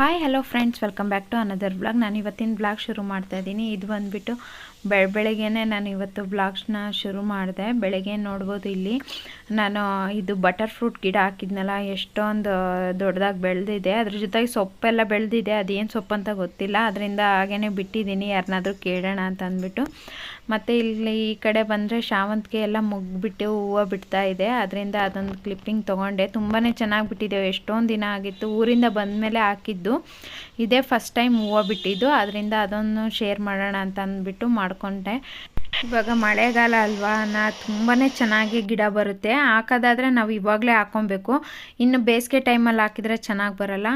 Hi hello friends welcome back to another blog ನಾನು ಇವತ್ತಿನ blog ಶುರು ಮಾಡ್ತಾ ಇದ್ದೀನಿ ಇದು ಬಂದುಬಿಟ್ಟು ಬೆ, ಬೆಳಗ್ಗೆನೇ ನಾನು ಇವತ್ತು ಬ್ಲಾಗ್ಸ್ನ ಶುರು ಮಾಡಿದೆ. ಬೆಳಗ್ಗೆ ನೋಡ್ಬೋದು ಇಲ್ಲಿ. ನಾನು ಇದು ಬಟರ್ ಫ್ರೂಟ್ ಗಿಡ ಹಾಕಿದ್ನಲ್ಲ, ಎಷ್ಟೊಂದು ದೊಡ್ಡದಾಗಿ ಬೆಳೆದಿದೆ. ಅದ್ರ ಜೊತೆಗೆ ಸೊಪ್ಪೆಲ್ಲ ಬೆಳೆದಿದೆ. ಅದೇನು ಸೊಪ್ಪು ಅಂತ ಗೊತ್ತಿಲ್ಲ. ಅದರಿಂದ ಹಾಗೇ ಬಿಟ್ಟಿದ್ದೀನಿ. ಯಾರನ್ನಾದ್ರೂ ಕೇಳೋಣ ಅಂತ ಅಂದ್ಬಿಟ್ಟು. ಮತ್ತು ಇಲ್ಲಿ ಈ ಕಡೆ ಬಂದರೆ ಶಾವಂತಿಗೆ ಎಲ್ಲ ಮುಗ್ಬಿಟ್ಟು ಹೂವು ಬಿಡ್ತಾ ಇದೆ. ಅದರಿಂದ ಅದೊಂದು ಕ್ಲಿಪ್ಪಿಂಗ್ ತೊಗೊಂಡೆ. ತುಂಬಾ ಚೆನ್ನಾಗಿ ಬಿಟ್ಟಿದೆ. ಎಷ್ಟೊಂದು ದಿನ ಆಗಿತ್ತು. ಊರಿಂದ ಬಂದ ಮೇಲೆ ಹಾಕಿದ್ದು. ಇದೇ ಫಸ್ಟ್ ಟೈಮ್ ಹೂವು ಬಿಟ್ಟಿದ್ದು. ಅದರಿಂದ ಅದನ್ನು ಶೇರ್ ಮಾಡೋಣ ಅಂತ ಅಂದ್ಬಿಟ್ಟು ಮಾಡಿಕೊಂಡೆ ಇವಾಗ ಮಳೆಗಾಲ ಅಲ್ವಾ ನಾ ತುಂಬಾ ಚೆನ್ನಾಗಿ ಗಿಡ ಬರುತ್ತೆ. ಹಾಕೋದಾದರೆ ನಾವು ಇವಾಗಲೇ ಹಾಕ್ಕೊಬೇಕು ಇನ್ನು ಬೇಸಿಗೆ ಟೈಮಲ್ಲಿ ಹಾಕಿದರೆ ಚೆನ್ನಾಗಿ ಬರಲ್ಲ.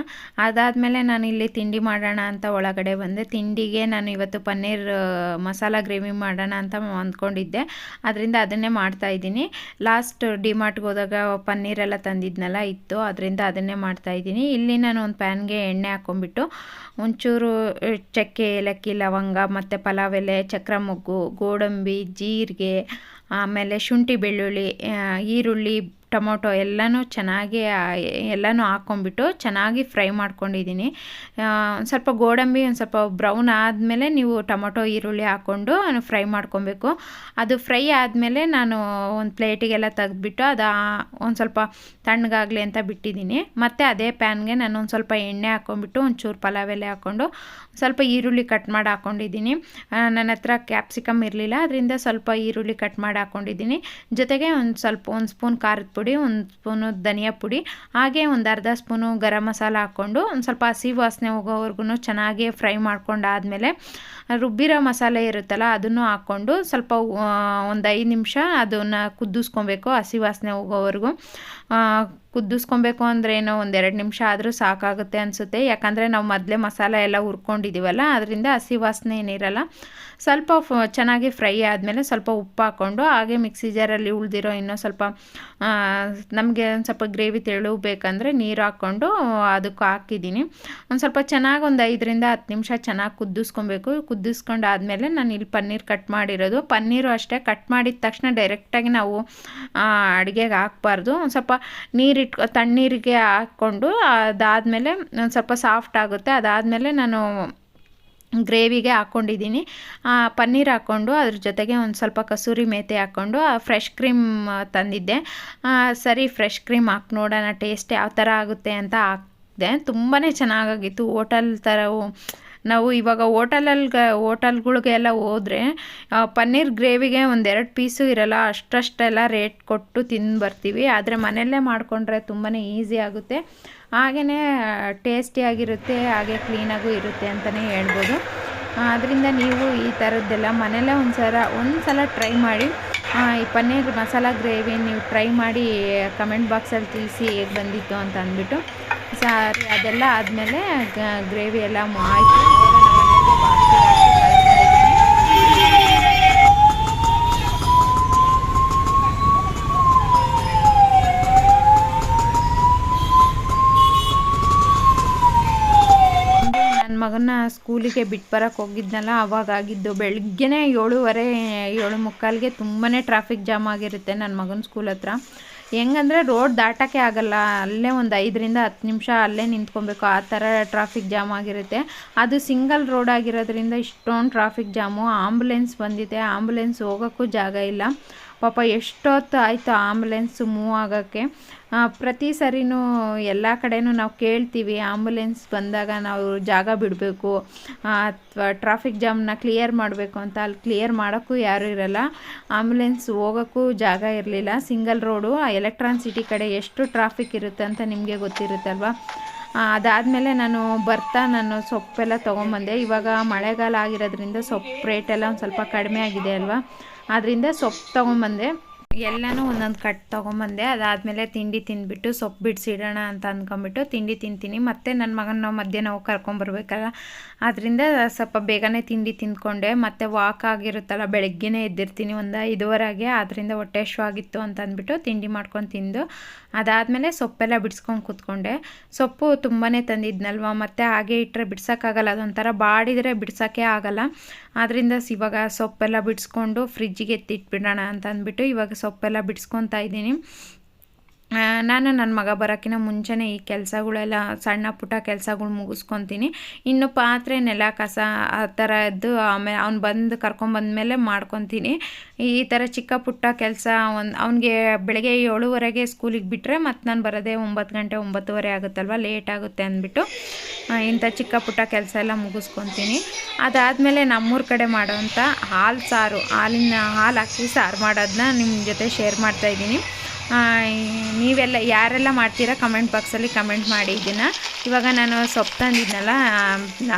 ಅದಾದಮೇಲೆ ನಾನು ಇಲ್ಲಿ ತಿಂಡಿ ಮಾಡೋಣ ಅಂತ ಒಳಗಡೆ ಬಂದೆ. ತಿಂಡಿಗೆ ನಾನು ಇವತ್ತು ಪನ್ನೀರ್ ಮಸಾಲ ಗ್ರೇವಿ ಮಾಡೋಣ ಅಂತ ಅಂದ್ಕೊಂಡಿದ್ದೆ. ಅದರಿಂದ ಅದನ್ನೇ ಮಾಡ್ತಾ ಇದ್ದೀನಿ. ಲಾಸ್ಟ್ ಡಿಮಾರ್ಟ್ಗೆ ಹೋದಾಗ ಪನ್ನೀರೆಲ್ಲ ತಂದಿದ್ನಲ್ಲ, ಇತ್ತು. ಅದರಿಂದ ಅದನ್ನೇ ಮಾಡ್ತಾ ಇದ್ದೀನಿ. ಇಲ್ಲಿ ನಾನು ಒಂದು ಪ್ಯಾನ್ಗೆ ಎಣ್ಣೆ ಹಾಕ್ಕೊಂಬಿಟ್ಟು ಒಂಚೂರು ಚಕ್ಕೆ, ಏಲಕ್ಕಿ, ಲವಂಗ ಮತ್ತು ಪಲಾವ್ ಎಲೆ ಚಕ್ರ ಮೊಗ್ಗು ಗೋಡಂಬಿ ಜೀರಿಗೆ ಆಮೇಲೆ ಶುಂಠಿ ಬೆಳ್ಳುಳ್ಳಿ ಈರುಳ್ಳಿ ಟೊಮೊಟೊ ಎಲ್ಲನೂ ಚೆನ್ನಾಗಿ ಎಲ್ಲನೂ ಹಾಕ್ಕೊಂಬಿಟ್ಟು ಚೆನ್ನಾಗಿ ಫ್ರೈ ಮಾಡ್ಕೊಂಡಿದ್ದೀನಿ. ಸ್ವಲ್ಪ ಗೋಡಂಬಿ, ಒಂದು ಸ್ವಲ್ಪ ಬ್ರೌನ್ ಆದಮೇಲೆ ನೀವು ಟೊಮೊಟೊ, ಈರುಳ್ಳಿ ಹಾಕ್ಕೊಂಡು ಫ್ರೈ ಮಾಡ್ಕೊಬೇಕು. ಅದು ಫ್ರೈ ಆದಮೇಲೆ ನಾನು ಒಂದು ಪ್ಲೇಟಿಗೆಲ್ಲ ತೆಗೆದ್ಬಿಟ್ಟು ಅದು, ಒಂದು ಸ್ವಲ್ಪ ತಣ್ಣಗಾಗಲಿ ಅಂತ ಬಿಟ್ಟಿದ್ದೀನಿ. ಮತ್ತು ಅದೇ ಪ್ಯಾನ್ಗೆ ನಾನು ಒಂದು ಸ್ವಲ್ಪ ಎಣ್ಣೆ ಹಾಕ್ಕೊಂಡ್ಬಿಟ್ಟು ಒಂಚೂರು ಪಲಾವ್ ಎಲೆ ಹಾಕ್ಕೊಂಡು ಸ್ವಲ್ಪ ಈರುಳ್ಳಿ ಕಟ್ ಮಾಡಿ ಹಾಕ್ಕೊಂಡಿದ್ದೀನಿ ನನ್ನ ಹತ್ರ ಕ್ಯಾಪ್ಸಿಕಮ್ ಇರಲಿಲ್ಲ, ಅದರಿಂದ ಸ್ವಲ್ಪ ಈರುಳ್ಳಿ ಕಟ್ ಮಾಡಿ ಹಾಕ್ಕೊಂಡಿದ್ದೀನಿ ಜೊತೆಗೆ ಒಂದು ಸ್ವಲ್ಪ, ಒಂದು ಸ್ಪೂನ್ ಖಾರದ ಪುಡಿ ಒಂದು ಸ್ಪೂನು ಧನಿಯಾ ಪುಡಿ, ಹಾಗೆ ಒಂದು ಅರ್ಧ ಸ್ಪೂನು ಗರಂ ಮಸಾಲ ಹಾಕ್ಕೊಂಡು ಒಂದು ಸ್ವಲ್ಪ ಹಸಿ ವಾಸನೆ ಹೋಗೋವರೆಗೂ ಚೆನ್ನಾಗಿ ಫ್ರೈ ಮಾಡ್ಕೊಂಡಾದಮೇಲೆ ರುಬ್ಬಿರೋ ಮಸಾಲೆ ಇರುತ್ತಲ್ಲ ಅದನ್ನು ಹಾಕ್ಕೊಂಡು ಸ್ವಲ್ಪ ಒಂದು ಐದು ನಿಮಿಷ ಅದನ್ನು ಕುದ್ದಿಸ್ಕೊಬೇಕು ಹಸಿ ವಾಸನೆ ಹೋಗೋವರೆಗೂ. ಕುದಿಸ್ಕೊಬೇಕು ಅಂದ್ರೆ ಏನೋ ಒಂದೆರಡು ನಿಮಿಷ ಆದರೂ ಸಾಕಾಗುತ್ತೆ ಅನಿಸುತ್ತೆ. ಯಾಕಂದರೆ ನಾವು ಮೊದಲೇ ಮಸಾಲೆ ಎಲ್ಲ ಹುರ್ಕೊಂಡಿದ್ದೀವಲ್ಲ ಅದರಿಂದ ಹಸಿ ವಾಸನೆ ಏನಿರಲ್ಲ, ಸ್ವಲ್ಪ ಚೆನ್ನಾಗಿ ಫ್ರೈ ಆದಮೇಲೆ ಸ್ವಲ್ಪ ಉಪ್ಪು ಹಾಕ್ಕೊಂಡು ಹಾಗೆ ಮಿಕ್ಸಿ ಜಾರಲ್ಲಿ ಉಳಿದಿರೋ ಇನ್ನೂ ಸ್ವಲ್ಪ ನಮಗೆ ಒಂದು ಸ್ವಲ್ಪ ಗ್ರೇವಿ ತೆಳು ಬೇಕಂದರೆ ನೀರು ಹಾಕ್ಕೊಂಡು ಅದಕ್ಕೆ ಹಾಕಿದ್ದೀನಿ. ಒಂದು ಸ್ವಲ್ಪ ಚೆನ್ನಾಗಿ ಒಂದು ಐದರಿಂದ ಹತ್ತು ನಿಮಿಷ ಚೆನ್ನಾಗಿ ಕುದಿಸ್ಕೊಬೇಕು ಕುದಿಸ್ಕೊಂಡು ಆದಮೇಲೆ ನಾನು ಇಲ್ಲಿ ಪನ್ನೀರ್ ಕಟ್ ಮಾಡಿರೋದು. ಪನ್ನೀರು ಅಷ್ಟೇ, ಕಟ್ ಮಾಡಿದ ತಕ್ಷಣ ಡೈರೆಕ್ಟಾಗಿ ನಾವು ಅಡುಗೆಗೆ ಹಾಕ್ಬಾರ್ದು. ಒಂದು ಸ್ವಲ್ಪ ನೀರಿಟ್ಟು ತಣ್ಣೀರಿಗೆ ಹಾಕ್ಕೊಂಡು ಅದಾದಮೇಲೆ ಒಂದು ಸ್ವಲ್ಪ ಸಾಫ್ಟ್ ಆಗುತ್ತೆ. ಅದಾದಮೇಲೆ ನಾನು ಗ್ರೇವಿಗೆ ಹಾಕ್ಕೊಂಡಿದ್ದೀನಿ ಪನ್ನೀರ್ ಹಾಕ್ಕೊಂಡು ಅದ್ರ ಜೊತೆಗೆ ಒಂದು ಸ್ವಲ್ಪ ಕಸೂರಿ ಮೇಥಿ ಹಾಕ್ಕೊಂಡು ಫ್ರೆಶ್ ಕ್ರೀಮ್ ತಂದಿದ್ದೆ. ಸರಿ ಫ್ರೆಶ್ ಕ್ರೀಮ್ ಹಾಕಿ ನೋಡೋಣ, ಟೇಸ್ಟ್ ಯಾವ ಥರ ಆಗುತ್ತೆ ಅಂತ ಹಾಕಿದೆ. ತುಂಬಾ ಚೆನ್ನಾಗಾಗಿತ್ತು. ಹೋಟೆಲ್ ಥರ ನಾವು ಇವಾಗ ಹೋಟೆಲಲ್ಲಿ ಹೋಟೆಲ್ಗಳಿಗೆಲ್ಲ ಹೋದರೆ ಪನ್ನೀರ್ ಗ್ರೇವಿಗೆ ಒಂದೆರಡು ಪೀಸು ಇರಲ್ಲ ಅಷ್ಟಷ್ಟೆಲ್ಲ ರೇಟ್ ಕೊಟ್ಟು ತಿಂದು ಬರ್ತೀವಿ. ಆದರೆ ಮನೆಯಲ್ಲೇ ಮಾಡಿಕೊಂಡ್ರೆ ತುಂಬಾ ಈಸಿ ಆಗುತ್ತೆ. ಹಾಗೆಯೇ ಟೇಸ್ಟಿಯಾಗಿರುತ್ತೆ ಹಾಗೆ ಕ್ಲೀನಾಗೂ ಇರುತ್ತೆ ಅಂತಲೇ ಹೇಳ್ಬೋದು. ಅದರಿಂದ ನೀವು ಈ ಥರದ್ದೆಲ್ಲ ಮನೆಯಲ್ಲೇ ಒಂದು ಸಲ ಒಂದು ಸಲ ಟ್ರೈ ಮಾಡಿ. ಈ ಪನ್ನೀರ್ ಮಸಾಲ ಗ್ರೇವಿ ನೀವು ಟ್ರೈ ಮಾಡಿ, ಕಮೆಂಟ್ ಬಾಕ್ಸಲ್ಲಿ ತಿಳಿಸಿ ಹೇಗೆ ಬಂದಿತ್ತು ಅಂತ ಅಂದ್ಬಿಟ್ಟು. ಸಾರಿ, ಅದೆಲ್ಲ ಆದಮೇಲೆ ಗ್ರೇವಿ ಎಲ್ಲ ಆಯಿತು ನನ್ನ ಮಗನ ಸ್ಕೂಲಿಗೆ ಬಿಟ್ಟು ಬರೋಕ್ಕೆ ಹೋಗಿದ್ನಲ್ಲ, ಅವಾಗ ಆಗಿದ್ದು. ಬೆಳಗ್ಗೆನೇ ಏಳುವರೆ, ಏಳು ಮುಕ್ಕಾಲಿಗೆ ತುಂಬಾ ಟ್ರಾಫಿಕ್ ಜಾಮ್ ಆಗಿರುತ್ತೆ ನನ್ನ ಮಗನ ಸ್ಕೂಲ್ ಹತ್ರ. ಹೆಂಗಂದರೆ ರೋಡ್ ದಾಟೋಕ್ಕೆ ಆಗಲ್ಲ, ಅಲ್ಲೇ ಒಂದು ಐದರಿಂದ ಹತ್ತು ನಿಮಿಷ ಅಲ್ಲೇ ನಿಂತ್ಕೊಬೇಕು. ಆ ಥರ ಟ್ರಾಫಿಕ್ ಜಾಮ್ ಆಗಿರುತ್ತೆ. ಅದು ಸಿಂಗಲ್ ರೋಡ್ ಆಗಿರೋದ್ರಿಂದ ಇಷ್ಟೊಂದು ಟ್ರಾಫಿಕ್ ಜಾಮು ಆಂಬುಲೆನ್ಸ್ ಬಂದಿದೆ ಆಂಬುಲೆನ್ಸ್ ಹೋಗೋಕ್ಕೂ ಜಾಗ ಇಲ್ಲ. ಪಾಪ ಎಷ್ಟೊತ್ತು ಆಯಿತು ಆಂಬುಲೆನ್ಸ್ ಮೂವ್ ಆಗೋಕ್ಕೆ. ಪ್ರತಿ ಸರಿನೂ ಎಲ್ಲ ಕಡೆನೂ ನಾವು ಕೇಳ್ತೀವಿ ಆಂಬುಲೆನ್ಸ್ ಬಂದಾಗ ನಾವು ಜಾಗ ಬಿಡಬೇಕು ಅಥವಾ ಟ್ರಾಫಿಕ್ ಜಾಮ್ನ ಕ್ಲಿಯರ್ ಮಾಡಬೇಕು ಅಂತ ಅಲ್ಲಿ ಕ್ಲಿಯರ್ ಮಾಡೋಕ್ಕೂ ಯಾರೂ ಇರಲ್ಲ. ಆಂಬುಲೆನ್ಸ್ ಹೋಗೋಕ್ಕೂ ಜಾಗ ಇರಲಿಲ್ಲ. ಸಿಂಗಲ್ ರೋಡು ಎಲೆಕ್ಟ್ರಾನ್ ಸಿಟಿ ಕಡೆ ಎಷ್ಟು ಟ್ರಾಫಿಕ್ ಇರುತ್ತೆ ಅಂತ ನಿಮಗೆ ಗೊತ್ತಿರುತ್ತಲ್ವ? ಅದಾದಮೇಲೆ ನಾನು ಬರ್ತಾ ನಾನು ಸೊಪ್ಪೆಲ್ಲ ತೊಗೊಂಬಂದೆ. ಇವಾಗ ಮಳೆಗಾಲ ಆಗಿರೋದ್ರಿಂದ ಸೊಪ್ಪು ರೇಟೆಲ್ಲ ಒಂದು ಸ್ವಲ್ಪ ಕಡಿಮೆ ಆಗಿದೆ ಅಲ್ವಾ? ಆದ್ದರಿಂದ ಸೊಪ್ಪು ತೊಗೊಂಬಂದೆ. ಎಲ್ಲನೂ ಒಂದೊಂದು ಕಟ್ ತೊಗೊಂಬಂದೆ, ಅದಾದಮೇಲೆ ತಿಂಡಿ ತಿಂದ್ಬಿಟ್ಟು ಸೊಪ್ಪು ಬಿಡಿಸಿಡೋಣ ಅಂತ ಅಂದ್ಕೊಂಬಿಟ್ಟು ತಿಂಡಿ ತಿಂತೀನಿ. ಮತ್ತು ನನ್ನ ಮಗನ ಮಧ್ಯಾಹ್ನ ಹೋಗಿ ಕರ್ಕೊಂಬರ್ಬೇಕಲ್ಲ ಆದ್ದರಿಂದ ಸ್ವಲ್ಪ ಬೇಗನೆ ತಿಂಡಿ ತಿಂದ್ಕೊಂಡೆ. ಮತ್ತು ವಾಕ್ ಆಗಿರುತ್ತಲ್ಲ, ಬೆಳಗ್ಗೆನೇ ಎದ್ದಿರ್ತೀನಿ ಒಂದು ಐದುವರೆಗೆ ಆದ್ದರಿಂದ ಹೊಟ್ಟೆ ಆಗಿತ್ತು ಅಂತ ಅಂದ್ಬಿಟ್ಟು ತಿಂಡಿ ಮಾಡ್ಕೊಂಡು ತಿಂದು, ಅದಾದಮೇಲೆ ಸೊಪ್ಪೆಲ್ಲ ಬಿಡಿಸ್ಕೊಂಡು ಕೂತ್ಕೊಂಡೆ. ಸೊಪ್ಪು ತುಂಬಾ ತಂದಿದ್ನಲ್ವ, ಮತ್ತು ಹಾಗೆ ಇಟ್ಟರೆ ಬಿಡ್ಸೋಕ್ಕಾಗಲ್ಲ, ಅದೊಂಥರ ಬಾಡಿದರೆ ಬಿಡ್ಸೋಕ್ಕೆ ಆಗಲ್ಲ. ಆದ್ದರಿಂದ ಇವಾಗ ಸೊಪ್ಪೆಲ್ಲ ಬಿಡಿಸ್ಕೊಂಡು ಫ್ರಿಜ್ಜಿಗೆ ಎತ್ತಿಟ್ಬಿಡೋಣ ಅಂತ ಅಂದ್ಬಿಟ್ಟು ಇವಾಗ ಸೊಪ್ಪೆಲ್ಲ ಬಿಡಿಸ್ಕೊತಾ ಇದ್ದೀನಿ. ನಾನು ನನ್ನ ಮಗ ಬರೋಕ್ಕಿಂತ ಮುಂಚೆನೇ ಈ ಕೆಲಸಗಳೆಲ್ಲ, ಸಣ್ಣ ಪುಟ್ಟ ಕೆಲಸಗಳು ಮುಗಿಸ್ಕೊತೀನಿ. ಇನ್ನು ಪಾತ್ರೆ, ನೆಲ, ಕಸ ಆ ಥರದ್ದು ಆಮೇಲೆ ಅವ್ನು ಬಂದು ಕರ್ಕೊಂಬಂದ್ಮೇಲೆ ಮಾಡ್ಕೊತೀನಿ. ಈ ಥರ ಚಿಕ್ಕ ಪುಟ್ಟ ಕೆಲಸ ಒಂದು, ಅವ್ನಿಗೆ ಬೆಳಗ್ಗೆ ಏಳುವರೆಗೆ ಸ್ಕೂಲಿಗೆ ಬಿಟ್ಟರೆ ಮತ್ತು ನಾನು ಬರೋದೇ ಒಂಬತ್ತು ಗಂಟೆ ಒಂಬತ್ತುವರೆ ಆಗುತ್ತಲ್ವ, ಲೇಟ್ ಆಗುತ್ತೆ ಅಂದ್ಬಿಟ್ಟು ಇಂಥ ಚಿಕ್ಕ ಪುಟ್ಟ ಕೆಲಸ ಎಲ್ಲ ಮುಗಿಸ್ಕೊತೀನಿ. ಅದಾದಮೇಲೆ ನಮ್ಮೂರ ಕಡೆ ಮಾಡೋವಂಥ ಹಾಲು ಸಾರು, ಹಾಲಿನ, ಹಾಲು ಹಾಕಿ ಸಾರು ಮಾಡೋದನ್ನ ನಿಮ್ಮ ಜೊತೆ ಶೇರ್ ಮಾಡ್ತಾಯಿದ್ದೀನಿ ನೀವೆಲ್ಲ ಯಾರೆಲ್ಲ ಮಾಡ್ತೀರಾ ಕಮೆಂಟ್ ಬಾಕ್ಸಲ್ಲಿ ಕಮೆಂಟ್ ಮಾಡಿ ಇದನ್ನು. ಇವಾಗ ನಾನು ಸೊಪ್ಪು ತಂದಿದ್ನಲ್ಲ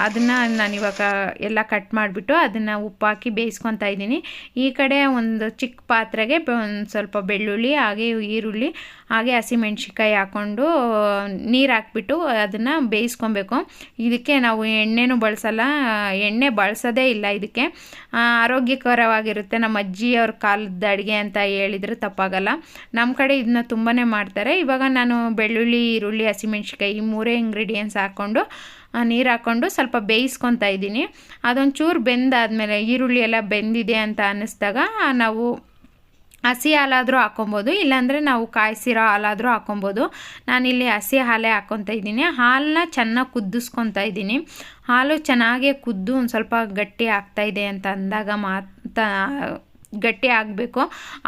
ಅದನ್ನು ನಾನು ಇವಾಗ ಎಲ್ಲ ಕಟ್ ಮಾಡಿಬಿಟ್ಟು ಅದನ್ನು ಉಪ್ಪು ಹಾಕಿ ಬೇಯಿಸ್ಕೊತಾ ಇದ್ದೀನಿ. ಈ ಕಡೆ ಒಂದು ಚಿಕ್ಕ ಪಾತ್ರೆಗೆ ಒಂದು ಸ್ವಲ್ಪ ಬೆಳ್ಳುಳ್ಳಿ, ಹಾಗೆ ಈರುಳ್ಳಿ ಹಾಗೆ ಹಸಿಮೆಣ್ಸಿಕಾಯಿ ಹಾಕ್ಕೊಂಡು ನೀರು ಹಾಕ್ಬಿಟ್ಟು ಅದನ್ನು ಬೇಯಿಸ್ಕೊಬೇಕು. ಇದಕ್ಕೆ ನಾವು ಎಣ್ಣೆನೂ ಬಳಸಲ್ಲ, ಎಣ್ಣೆ ಬಳಸೋದೇ ಇಲ್ಲ ಇದಕ್ಕೆ. ಆರೋಗ್ಯಕರವಾಗಿರುತ್ತೆ. ನಮ್ಮ ಅಜ್ಜಿಯವ್ರ ಕಾಲದ ಅಡುಗೆ ಅಂತ ಹೇಳಿದ್ರೆ ತಪ್ಪಾಗಲ್ಲ. ನಮ್ಮ ಕಡೆ ಇದನ್ನ ತುಂಬಾ ಮಾಡ್ತಾರೆ. ಇವಾಗ ನಾನು ಬೆಳ್ಳುಳ್ಳಿ, ಈರುಳ್ಳಿ ಹಸಿಮೆಣ್ಸಿಕಾಯಿ ಈ ಮೂರೇ ಇಂಗ್ರೀಡಿಯೆಂಟ್ಸ್ ಹಾಕ್ಕೊಂಡು ನೀರು ಹಾಕ್ಕೊಂಡು ಸ್ವಲ್ಪ ಬೇಯಿಸ್ಕೊತಾ ಇದ್ದೀನಿ. ಅದೊಂಚೂರು ಬೆಂದಾದಮೇಲೆ, ಈರುಳ್ಳಿ ಎಲ್ಲ ಬೆಂದಿದೆ ಅಂತ ಅನ್ನಿಸ್ದಾಗ ನಾವು ಹಸಿ ಹಾಲಾದರೂ ಹಾಕೊಬೋದು, ಇಲ್ಲಾಂದರೆ ನಾವು ಕಾಯಿಸಿರೋ ಹಾಲಾದರೂ ಹಾಕೊಬೋದು. ನಾನಿಲ್ಲಿ ಹಸಿ ಹಾಲೇ ಹಾಕ್ಕೊತಾ ಇದ್ದೀನಿ. ಹಾಲನ್ನ ಚೆನ್ನಾಗಿ ಕುದಿಸ್ಕೊತಾ ಇದ್ದೀನಿ. ಹಾಲು ಚೆನ್ನಾಗೇ ಕುದ್ದು ಒಂದು ಸ್ವಲ್ಪ ಗಟ್ಟಿ ಆಗ್ತಾ ಇದೆ ಅಂತ ಅಂದಾಗ ಮಾತ್ರ ಗಟ್ಟಿ ಆಗಬೇಕು.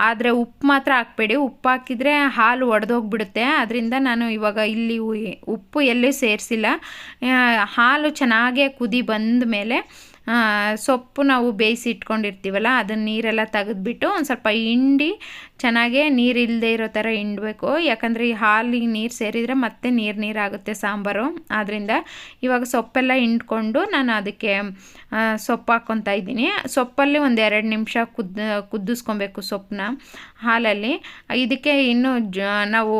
ಆದರೆ ಉಪ್ಪು ಮಾತ್ರ ಹಾಕ್ಬೇಡಿ. ಉಪ್ಪು ಹಾಕಿದರೆ ಹಾಲು ಒಡೆದೋಗ್ಬಿಡುತ್ತೆ. ಅದರಿಂದ ನಾನು ಇವಾಗ ಇಲ್ಲಿ ಉಪ್ಪು ಎಲ್ಲೂ ಸೇರಿಸಿಲ್ಲ. ಹಾಲು ಚೆನ್ನಾಗೇ ಕುದಿ ಬಂದ ಮೇಲೆ ಸೊಪ್ಪು ನಾವು ಬೇಯಿಸಿ ಇಟ್ಕೊಂಡಿರ್ತೀವಲ್ಲ ಅದನ್ನ ನೀರೆಲ್ಲ ತೆಗೆದ್ಬಿಟ್ಟು ಒಂದು ಸ್ವಲ್ಪ ಹಿಂಡಿ, ಚೆನ್ನಾಗೆ ನೀರು ಇಲ್ಲದೆ ಇರೋ ಥರ ಹಿಂಡಬೇಕು. ಯಾಕಂದರೆ ಈ ಹಾಲಿಗೆ ನೀರು ಸೇರಿದರೆ ಮತ್ತೆ ನೀರು ನೀರಾಗುತ್ತೆ ಸಾಂಬಾರು. ಆದ್ದರಿಂದ ಇವಾಗ ಸೊಪ್ಪೆಲ್ಲ ಹಿಂಡ್ಕೊಂಡು ನಾನು ಅದಕ್ಕೆ ಸೊಪ್ಪು ಹಾಕ್ಕೊತಾ ಇದ್ದೀನಿ. ಸೊಪ್ಪಲ್ಲಿ ಒಂದು ಎರಡು ನಿಮಿಷ ಕುದ್ದು ಕುದಿಸ್ಕೊಬೇಕು ಸೊಪ್ಪನ್ನ ಹಾಲಲ್ಲಿ. ಇದಕ್ಕೆ ಇನ್ನೂ ನಾವು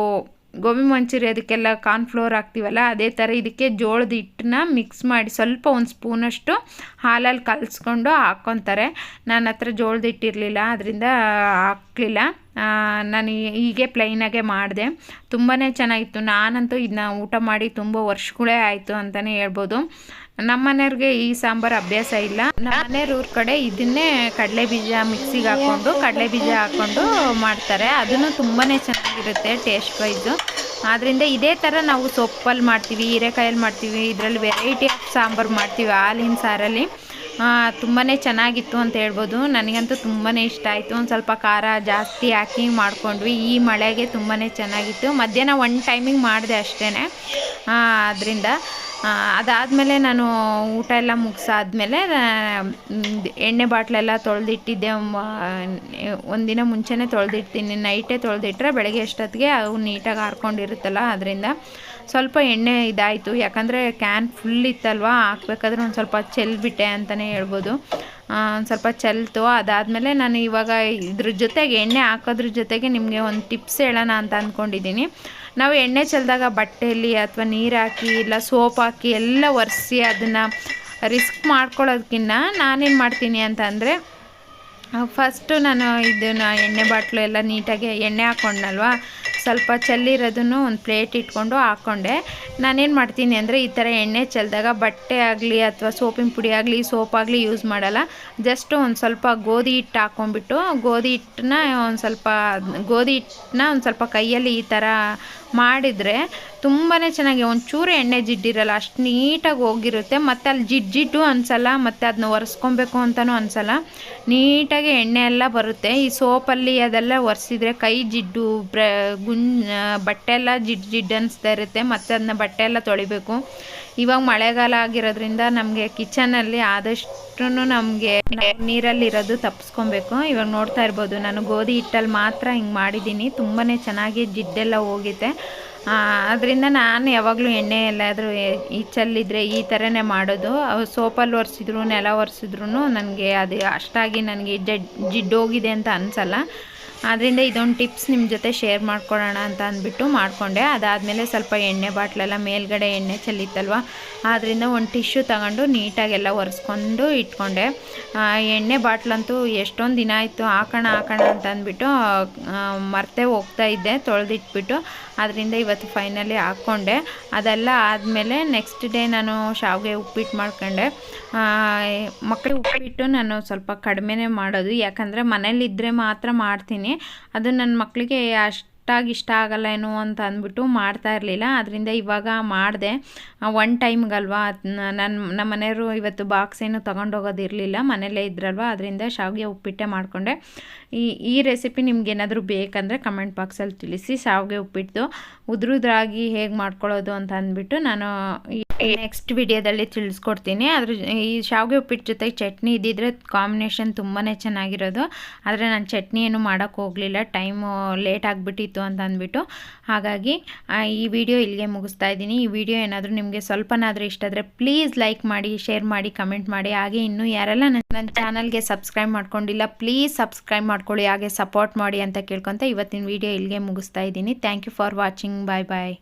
ಗೋಬಿ ಮಂಚೂರಿ ಅದಕ್ಕೆಲ್ಲ ಕಾರ್ನ್ಫ್ಲೋರ್ ಹಾಕ್ತೀವಲ್ಲ, ಅದೇ ಥರ ಇದಕ್ಕೆ ಜೋಳದ ಹಿಟ್ಟನ್ನ ಮಿಕ್ಸ್ ಮಾಡಿ ಸ್ವಲ್ಪ ಒಂದು ಸ್ಪೂನಷ್ಟು ಹಾಲಲ್ಲಿ ಕಲಸ್ಕೊಂಡು ಹಾಕ್ಕೊತಾರೆ ನನ್ನ ಹತ್ರ ಜೋಳದ ಹಿಟ್ಟಿರಲಿಲ್ಲ ಅದರಿಂದ ಹಾಕ್ಲಿಲ್ಲ ಆ, ನಾನು ಹೀಗೆ ಪ್ಲೈನಾಗೆ ಮಾಡಿದೆ. ತುಂಬಾ ಚೆನ್ನಾಗಿತ್ತು. ನಾನಂತೂ ಇದನ್ನ ಊಟ ಮಾಡಿ ತುಂಬ ವರ್ಷಗಳೇ ಆಯಿತು ಅಂತಲೇ ಹೇಳ್ಬೋದು. ನಮ್ಮ ಮನೆಯವ್ರಿಗೆ ಈ ಸಾಂಬಾರು ಅಭ್ಯಾಸ ಇಲ್ಲ. ಮನೆಯವ್ರ ಊರ ಕಡೆ ಇದನ್ನೇ ಕಡಲೆ ಬೀಜ ಮಿಕ್ಸಿಗೆ ಹಾಕ್ಕೊಂಡು ಕಡಲೆ ಬೀಜ ಹಾಕ್ಕೊಂಡು ಮಾಡ್ತಾರೆ. ಅದನ್ನು ತುಂಬಾ ಚೆನ್ನಾಗಿರುತ್ತೆ ಟೇಸ್ಟ್ ವೈಸು ಆದ್ದರಿಂದ ಇದೇ ಥರ ನಾವು ಸೊಪ್ಪಲ್ಲಿ ಮಾಡ್ತೀವಿ ಹೀರೆಕಾಯಲ್ಲಿ ಮಾಡ್ತೀವಿ ಇದರಲ್ಲಿ ವೆರೈಟಿ ಆಫ್ ಸಾಂಬಾರು ಮಾಡ್ತೀವಿ ಹಾಲಿನ ಸಾರಲ್ಲಿ. ತುಂಬಾ ಚೆನ್ನಾಗಿತ್ತು ಅಂತ ಹೇಳ್ಬೋದು. ನನಗಂತೂ ತುಂಬಾ ಇಷ್ಟ ಆಯಿತು. ಒಂದು ಸ್ವಲ್ಪ ಖಾರ ಜಾಸ್ತಿ ಹಾಕಿ ಮಾಡ್ಕೊಂಡ್ವಿ. ಈ ಮಳೆಗೆ ತುಂಬಾ ಚೆನ್ನಾಗಿತ್ತು. ಮಧ್ಯಾಹ್ನ ಒನ್ ಟೈಮಿಂಗ್ ಮಾಡಿದೆ ಅಷ್ಟೇ ಅದರಿಂದ ಅದಾದಮೇಲೆ ನಾನು ಊಟ ಎಲ್ಲ ಮುಗಿಸಾದ್ಮೇಲೆ ಎಣ್ಣೆ ಬಾಟ್ಲೆಲ್ಲ ತೊಳೆದಿಟ್ಟಿದ್ದೆ. ಒಂದಿನ ಮುಂಚೆನೇ ತೊಳೆದಿಡ್ತೀನಿ. ನೈಟೇ ತೊಳೆದಿಟ್ರೆ ಬೆಳಗ್ಗೆ ಎಷ್ಟೊತ್ತಿಗೆ ಅವು ನೀಟಾಗಿ ಹಾರ್ಕೊಂಡಿರುತ್ತಲ್ಲ ಅದರಿಂದ. ಸ್ವಲ್ಪ ಎಣ್ಣೆ ಇದಾಯಿತು. ಯಾಕಂದರೆ ಕ್ಯಾನ್ ಫುಲ್ ಇತ್ತಲ್ವ? ಹಾಕ್ಬೇಕಾದ್ರೆ ಒಂದು ಸ್ವಲ್ಪ ಚೆಲ್ಬಿಟ್ಟೆ ಅಂತಲೇ ಹೇಳ್ಬೋದು. ಒಂದು ಸ್ವಲ್ಪ ಚೆಲ್ತು ಅದಾದಮೇಲೆ ನಾನು ಇವಾಗ ಇದ್ರ ಜೊತೆಗೆ ಎಣ್ಣೆ ಹಾಕೋದ್ರ ಜೊತೆಗೆ ನಿಮಗೆ ಒಂದು ಟಿಪ್ಸ್ ಹೇಳೋಣ ಅಂತ ಅಂದ್ಕೊಂಡಿದ್ದೀನಿ ನಾವು ಎಣ್ಣೆ ಚೆಲ್ದಾಗ ಬಟ್ಟೆಯಲ್ಲಿ ಅಥವಾ ನೀರು ಹಾಕಿ ಇಲ್ಲ ಸೋಪ್ ಹಾಕಿ ಎಲ್ಲ ಒರೆಸಿ ಅದನ್ನು ರಿಸ್ಕ್ ಮಾಡ್ಕೊಳ್ಳೋದಕ್ಕಿಂತ ನಾನೇನು ಮಾಡ್ತೀನಿ ಅಂತ ಅಂದರೆ ಫಸ್ಟು ನಾನು ಇದನ್ನ ಎಣ್ಣೆ ಬಾಟ್ಲು ಎಲ್ಲ ನೀಟಾಗಿ ಎಣ್ಣೆ ಹಾಕ್ಕೊಂಡ್ನಲ್ವಾ ಸ್ವಲ್ಪ ಚೆಲ್ಲಿರೋದನ್ನು ಒಂದು ಪ್ಲೇಟ್ ಇಟ್ಕೊಂಡು ಹಾಕ್ಕೊಂಡೆ ನಾನೇನು ಮಾಡ್ತೀನಿ ಅಂದರೆ ಈ ಥರ ಎಣ್ಣೆ ಚೆಲ್ಲಿದಾಗ ಬಟ್ಟೆ ಆಗಲಿ ಅಥವಾ ಸೋಪಿನ ಪುಡಿ ಆಗಲಿ, ಸೋಪ್ ಆಗಲಿ ಯೂಸ್ ಮಾಡಲ್ಲ. ಜಸ್ಟ್ ಒಂದು ಸ್ವಲ್ಪ ಗೋಧಿ ಹಿಟ್ಟು ಹಾಕ್ಕೊಂಬಿಟ್ಟು ಗೋಧಿ ಹಿಟ್ಟನ್ನ ಒಂದು ಸ್ವಲ್ಪ, ಗೋಧಿ ಹಿಟ್ಟನ್ನ ಒಂದು ಸ್ವಲ್ಪ ಕೈಯಲ್ಲಿ ಈ ಥರ ಮಾಡಿದರೆ ತುಂಬಾ ಚೆನ್ನಾಗಿ, ಒಂಚೂರು ಎಣ್ಣೆ ಜಿಡ್ಡಿರಲ್ಲ, ಅಷ್ಟು ನೀಟಾಗಿ ಹೋಗಿರುತ್ತೆ. ಮತ್ತು ಅಲ್ಲಿ ಜಿಡ್ ಜಿಡ್ಡು ಅನ್ಸಲ್ಲ, ಮತ್ತು ಅದನ್ನ ಒರೆಸ್ಕೊಬೇಕು ಅಂತಲೂ ಅನ್ಸಲ್ಲ. ನೀಟಾಗಿ ಎಣ್ಣೆ ಎಲ್ಲ ಬರುತ್ತೆ. ಈ ಸೋಪಲ್ಲಿ ಅದೆಲ್ಲ ಒರೆಸಿದ್ರೆ ಕೈ ಜಿಡ್ಡು, ಬ್ರ ಬಟ್ಟೆ ಎಲ್ಲ ಜಿಡ್ ಜಿಡ್ ಅನಿಸ್ತಾ ಇರುತ್ತೆ. ಮತ್ತು ಅದನ್ನ ಬಟ್ಟೆ ಎಲ್ಲ ತೊಳಿಬೇಕು. ಇವಾಗ ಮಳೆಗಾಲ ಆಗಿರೋದ್ರಿಂದ ನಮಗೆ ಕಿಚನಲ್ಲಿ ಆದಷ್ಟು ನಮಗೆ ನೀರಲ್ಲಿರೋದು ತಪ್ಪಿಸ್ಕೊಬೇಕು ಇವಾಗ ನೋಡ್ತಾ ಇರ್ಬೋದು, ನಾನು ಗೋಧಿ ಹಿಟ್ಟಲ್ಲಿ ಮಾತ್ರ ಹಿಂಗೆ ಮಾಡಿದ್ದೀನಿ. ತುಂಬಾ ಚೆನ್ನಾಗಿ ಜಿಡ್ಡೆಲ್ಲ ಹೋಗಿದೆ ಅದರಿಂದ ನಾನು ಯಾವಾಗಲೂ ಎಣ್ಣೆ ಎಲ್ಲಾದರೂ ಈಚಲ್ಲಿದ್ದರೆ ಈ ಥರನೇ ಮಾಡೋದು. ಸೋಪಲ್ಲಿ ಒರೆಸಿದ್ರು ನೆಲ ಒರೆಸಿದ್ರು ನನಗೆ ಅದು ಅಷ್ಟಾಗಿ ನನಗೆ ಜಡ್, ಜಿಡ್ಡೋಗಿದೆ ಅಂತ ಅನಿಸಲ್ಲ. ಆದ್ದರಿಂದ ಇದೊಂದು ಟಿಪ್ಸ್ ನಿಮ್ಮ ಜೊತೆ ಶೇರ್ ಮಾಡ್ಕೊಳ್ಳೋಣ ಅಂತ ಅಂದ್ಬಿಟ್ಟು ಮಾಡಿಕೊಂಡೆ. ಅದಾದಮೇಲೆ ಸ್ವಲ್ಪ ಎಣ್ಣೆ ಬಾಟ್ಲೆಲ್ಲ ಮೇಲ್ಗಡೆ ಎಣ್ಣೆ ಚೆಲ್ಲಿತ್ತಲ್ವ? ಆದ್ದರಿಂದ ಒಂದು ಟಿಶ್ಯೂ ತಗೊಂಡು ನೀಟಾಗೆಲ್ಲ ಒರೆಸ್ಕೊಂಡು ಇಟ್ಕೊಂಡೆ. ಎಣ್ಣೆ ಬಾಟ್ಲಂತೂ ಎಷ್ಟೊಂದು ದಿನ ಆಯಿತು, ಹಾಕೋಣ ಹಾಕೋಣ ಅಂತ ಅಂದ್ಬಿಟ್ಟು ಮರ್ತೆ ಹೋಗ್ತಾ ಇದ್ದೆ, ತೊಳೆದಿಟ್ಬಿಟ್ಟು. ಅದರಿಂದ ಇವತ್ತು ಫೈನಲಿ ಹಾಕ್ಕೊಂಡೆ. ಅದೆಲ್ಲ ಆದಮೇಲೆ ನೆಕ್ಸ್ಟ್ ಡೇ ನಾನು ಶಾವಿಗೆ ಉಪ್ಪಿಟ್ಟು ಮಾಡ್ಕೊಂಡೆ. ಮಕ್ಕಳಿಗೆ ಉಪ್ಪಿಟ್ಟು ನಾನು ಸ್ವಲ್ಪ ಕಡಿಮೆನೇ ಮಾಡೋದು. ಯಾಕಂದರೆ ಮನೇಲಿದ್ದರೆ ಮಾತ್ರ ಮಾಡ್ತೀನಿ. ಅದು ನನ್ನ ಮಕ್ಕಳಿಗೆ ಅಷ್ಟು ಅಷ್ಟಾಗಿ ಇಷ್ಟ ಆಗಲ್ಲ ಏನು ಅಂತ ಅಂದ್ಬಿಟ್ಟು ಮಾಡ್ತಾ ಇರಲಿಲ್ಲ. ಅದರಿಂದ ಇವಾಗ ಮಾಡಿದೆ. ಒನ್ ಟೈಮ್ಗಲ್ವಾ ನನ್ನ ನಮ್ಮ ಮನೆಯವರು ಇವತ್ತು ಬಾಕ್ಸ್ ಏನು ತೊಗೊಂಡೋಗೋದಿರಲಿಲ್ಲ ಮನೇಲೇ ಇದ್ರಲ್ವ? ಅದರಿಂದ ಶಾವಿಗೆ ಉಪ್ಪಿಟ್ಟೆ ಮಾಡಿಕೊಂಡೆ. ಈ ಈ ರೆಸಿಪಿ ನಿಮ್ಗೆ ಏನಾದರೂ ಬೇಕಂದರೆ ಕಮೆಂಟ್ ಬಾಕ್ಸಲ್ಲಿ ತಿಳಿಸಿ. ಶಾವಿಗೆ ಉಪ್ಪಿಟ್ಟು ಉದ್ರುದ್ರಾಗಿ ಹೇಗೆ ಮಾಡ್ಕೊಳ್ಳೋದು ಅಂತ ಅಂದ್ಬಿಟ್ಟು ನಾನು ನೆಕ್ಸ್ಟ್ ವಿಡಿಯೋದಲ್ಲಿ ತಿಳಿಸ್ಕೊಡ್ತೀನಿ. ಅದ್ರ ಈ ಶಾವಿಗೆ ಉಪ್ಪಿಟ್ಟು ಜೊತೆಗೆ ಚಟ್ನಿ ಇದ್ದಿದ್ರೆ ಕಾಂಬಿನೇಷನ್ ತುಂಬಾ ಚೆನ್ನಾಗಿರೋದು. ಆದರೆ ನಾನು ಚಟ್ನಿ ಏನು ಮಾಡೋಕ್ಕೆ ಹೋಗಲಿಲ್ಲ. ಟೈಮು ಲೇಟ್ ಆಗಿಬಿಟ್ಟಿತ್ತು. ಅಂತ ಅಂದ್ಬಿಟ್ಟು. ಹಾಗಾಗಿ ಈ ವಿಡಿಯೋ ಇಲ್ಲಿಗೆ ಮುಗಿಸ್ತಾ ಇದ್ದೀನಿ. ಈ ವಿಡಿಯೋ ಏನಾದರೂ ನಿಮಗೆ ಸ್ವಲ್ಪನಾದರೂ ಇಷ್ಟ ಆದರೆ ಪ್ಲೀಸ್ ಲೈಕ್ ಮಾಡಿ, ಶೇರ್ ಮಾಡಿ, ಕಮೆಂಟ್ ಮಾಡಿ. ಹಾಗೆ ಇನ್ನೂ ಯಾರೆಲ್ಲ ನನ್ನ ನನ್ನ ಚಾನಲ್ಗೆ ಸಬ್ಸ್ಕ್ರೈಬ್ ಮಾಡ್ಕೊಂಡಿಲ್ಲ, ಪ್ಲೀಸ್ ಸಬ್ಸ್ಕ್ರೈಬ್ ಮಾಡ್ಕೊಳ್ಳಿ, ಹಾಗೆ ಸಪೋರ್ಟ್ ಮಾಡಿ ಅಂತ ಕೇಳ್ಕೊತ ಇವತ್ತಿನ ವಿಡಿಯೋ ಇಲ್ಲಿಗೆ ಮುಗಿಸ್ತಾ ಇದ್ದೀನಿ. Thank you for watching. Bye bye.